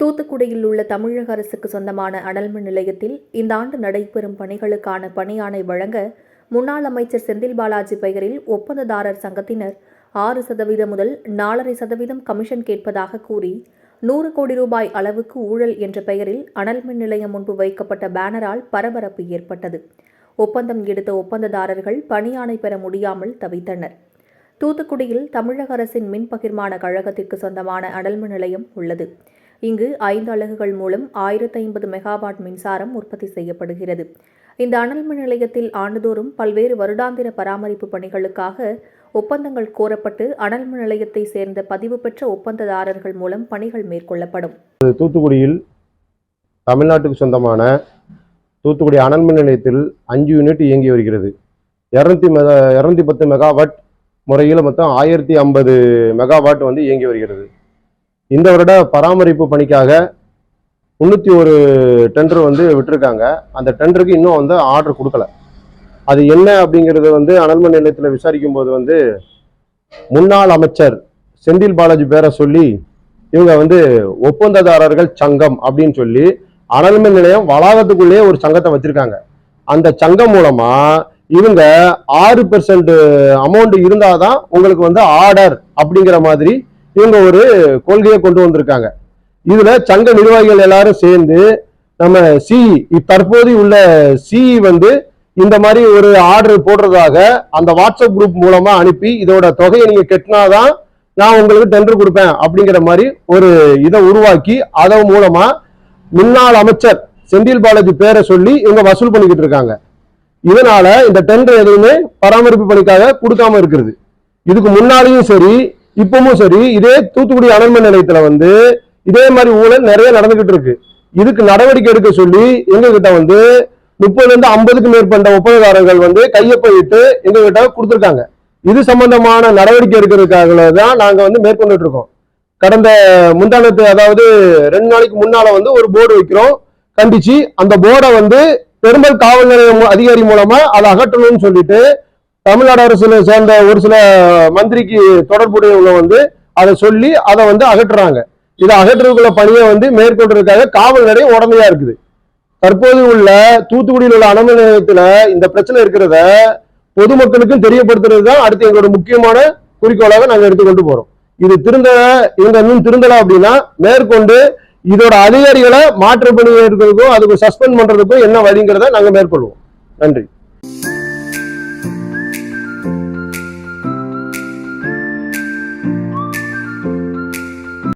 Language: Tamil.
தூத்துக்குடியில் உள்ள தமிழக அரசுக்கு சொந்தமான அனல்மின் நிலையத்தில் இந்த ஆண்டு நடைபெறும் பணிகளுக்கான பணியாணை வழங்க முன்னாள் அமைச்சர் செந்தில் பாலாஜி பெயரில் ஒப்பந்ததாரர் சங்கத்தினர் ஆறு சதவீதம் முதல் நாலரை சதவீதம் கமிஷன் கேட்பதாக கூறி நூறு கோடி ரூபாய் அளவுக்கு ஊழல் என்ற பெயரில் அனல்மின் நிலையம் முன்பு வைக்கப்பட்ட பேனரால் பரபரப்பு ஏற்பட்டது. ஒப்பந்தம் எடுத்த ஒப்பந்ததாரர்கள் பணியாணை பெற முடியாமல் தவித்தனர். தூத்துக்குடியில் தமிழக அரசின் மின் பகிர்மான கழகத்திற்கு சொந்தமான அனல்மின் நிலையம் உள்ளது. இங்கு ஐந்து அலகுகள் மூலம் ஆயிரத்தி ஐம்பது மெகாவாட் மின்சாரம் உற்பத்தி செய்யப்படுகிறது. இந்த அனல்மின் நிலையத்தில் ஆண்டுதோறும் பல்வேறு வருடாந்திர பராமரிப்பு பணிகளுக்காக ஒப்பந்தங்கள் கோரப்பட்டு அனல்மின் நிலையத்தை சேர்ந்த பதிவு பெற்ற ஒப்பந்ததாரர்கள் மூலம் பணிகள் மேற்கொள்ளப்படும். தூத்துக்குடியில் தமிழ்நாட்டுக்கு சொந்தமான தூத்துக்குடி அனல்மின் நிலையத்தில் அஞ்சு யூனிட் இயங்கி வருகிறது. இரநூத்தி மெகா இரநூத்தி பத்து மெகாவாட் முறையில் மொத்தம் ஆயிரத்தி ஐம்பது மெகாவாட் வந்து இயங்கி வருகிறது. இந்த வருட பராமரிப்பு பணிக்காக முந்நூற்றி ஒரு டெண்டர் வந்து விட்டுருக்காங்க. அந்த டெண்டருக்கு இன்னும் வந்து ஆர்டர் கொடுக்கல. அது என்ன அப்படிங்கிறது வந்து அனல்மன் நிலையத்தில் விசாரிக்கும் போது வந்து முன்னாள் அமைச்சர் செந்தில் பாலாஜி பேரை சொல்லி இவங்க வந்து ஒப்பந்ததாரர்கள் சங்கம் அப்படின்னு சொல்லி அனல்மின் நிலையம் வளாகத்துக்குள்ளேயே ஒரு சங்கத்தை வச்சிருக்காங்க. அந்த சங்கம் மூலமா இவங்க ஆறு பெர்சன்ட் அமௌண்ட் இருந்தாதான் உங்களுக்கு வந்து ஆர்டர் அப்படிங்கிற மாதிரி இவங்க ஒரு கொள்கையை கொண்டு வந்திருக்காங்க. இதுல சங்க நிர்வாகிகள் எல்லாரும் சேர்ந்து நம்ம சிஇ தற்போது உள்ள சிஇ வந்து இந்த மாதிரி ஒரு ஆர்டர் போடுறதாக அந்த வாட்ஸ்அப் குரூப் மூலமா அனுப்பி இதோட தொகையை நீங்க கெட்டினாதான் நான் உங்களுக்கு டெண்டர் கொடுப்பேன் அப்படிங்கிற மாதிரி ஒரு இதை உருவாக்கி அதன் மூலமா முன்னாள் அமைச்சர் செந்தில் பாலாஜி பேரை சொல்லி இவங்க வசூல் பண்ணிக்கிட்டு இருக்காங்க. இதனால இந்த டெண்டர் எதுவுமே பராமரிப்பு பணிக்காக கொடுக்காம இருக்கிறது. இதுக்கு முன்னாலேயும் சரி இப்பவும் சரி இதே தூத்துக்குடி அனல்மின் நிலையத்துல வந்து இதே மாதிரி ஊழல் நிறைய நடந்துகிட்டு இருக்கு. இதுக்கு நடவடிக்கை எடுக்க சொல்லி எங்க கிட்ட வந்து முப்பதுல இருந்து ஐம்பதுக்கு மேற்பட்ட ஒப்பந்ததாரர்கள் வந்து கையொப்பமிட்டு எங்க கிட்ட கொடுத்துருக்காங்க. இது சம்பந்தமான நடவடிக்கை எடுக்கிறதுக்காக தான் நாங்க வந்து மேற்கொண்டுட்டு இருக்கோம். கடந்த முந்தானத்து அதாவது ரெண்டு நாளைக்கு முன்னால வந்து ஒரு போர்டு வைக்கிறோம். கண்டிச்சு அந்த போர்டை வந்து பெரும்பல் காவல் நிலையம் அதிகாரி மூலமா அதை அகற்றணும்னு சொல்லிட்டு தமிழ்நாடு அரசுல சேர்ந்த ஒரு சில மந்திரிக்கு தொடர்புடையவங்க வந்து அதை சொல்லி அதை வந்து அகற்றுறாங்க. இதை அகற்றுறதுக்குள்ள பணியை வந்து மேற்கொண்டிருக்காக காவல் நிலையம் உடமையா இருக்குது. தற்போது உள்ள தூத்துக்குடியில் உள்ள அனல் நிலையத்துல இந்த பிரச்சனை இருக்கிறத பொதுமக்களுக்கும் தெரியப்படுத்துறது தான் அடுத்து எங்களோட முக்கியமான குறிக்கோளாக நாங்கள் எடுத்துக்கொண்டு போறோம். இது திருந்த இவங்க இன்னும் திருந்தல அப்படின்னா மேற்கொண்டு இதோட அதிகாரிகளை மாற்று பணி எடுக்கிறதுக்கும் அதுக்கு சஸ்பெண்ட் பண்றதுக்கும் என்ன வழிங்கிறத நாங்கள் மேற்கொள்வோம். நன்றி.